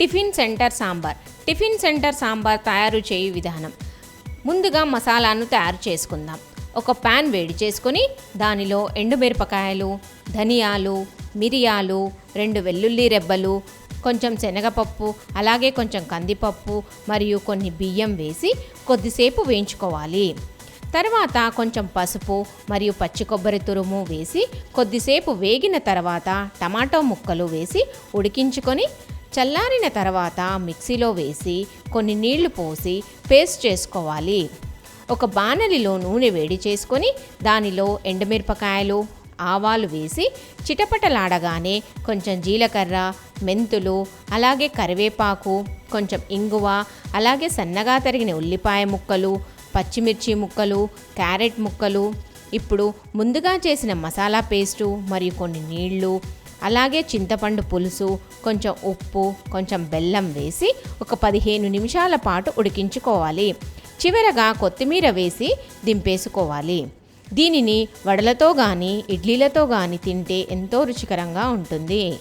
Tiffin centre sambar. Tiffin centre sambar తయారు చేయు విధానం. ముందుగా మసాలాను తయారు చేసుకుందాం. ఒక పాన్ వేడి చేసుకొని దానిలో ఎండుమిరపకాయలు ధనియాలు మిరియాలు రెండు వెల్లుల్లి రెబ్బలు కొంచెం శనగపప్పు అలాగే కొంచెం కందిపప్పు మరియు కొన్ని బియ్యం వేసి కొద్దిసేపు వేయించుకోవాలి. తర్వాత కొంచెం పసుపు మరియు పచ్చి కొబ్బరి తురుము వేసి కొద్దిసేపు వేగిన తర్వాత టమాటో ముక్కలు వేసి ఉడికించుకొని చల్లారిన తర్వాత మిక్సీలో వేసి కొన్ని నీళ్ళు పోసి పేస్ట్ చేసుకోవాలి. ఒక బాణలిలో నూనె వేడి చేసుకొని దానిలో ఎండుమిరపకాయలు ఆవాలు వేసి చిటపటలాడగానే కొంచెం జీలకర్ర మెంతులు అలాగే కరివేపాకు కొంచెం ఇంగువ అలాగే సన్నగా తరిగిన ఉల్లిపాయ ముక్కలు పచ్చిమిర్చి ముక్కలు క్యారెట్ ముక్కలు. ఇప్పుడు ముందుగా చేసిన మసాలా పేస్టు మరియు కొన్ని నీళ్ళు అలాగే చింతపండు పులుసు కొంచెం ఉప్పు కొంచెం బెల్లం వేసి ఒక పదిహేను నిమిషాల పాటు ఉడికించుకోవాలి. చివరగా కొత్తిమీర వేసి దింపేసుకోవాలి. దీనిని వడలతో కానీ ఇడ్లీలతో కానీ తింటే ఎంతో రుచికరంగా ఉంటుంది.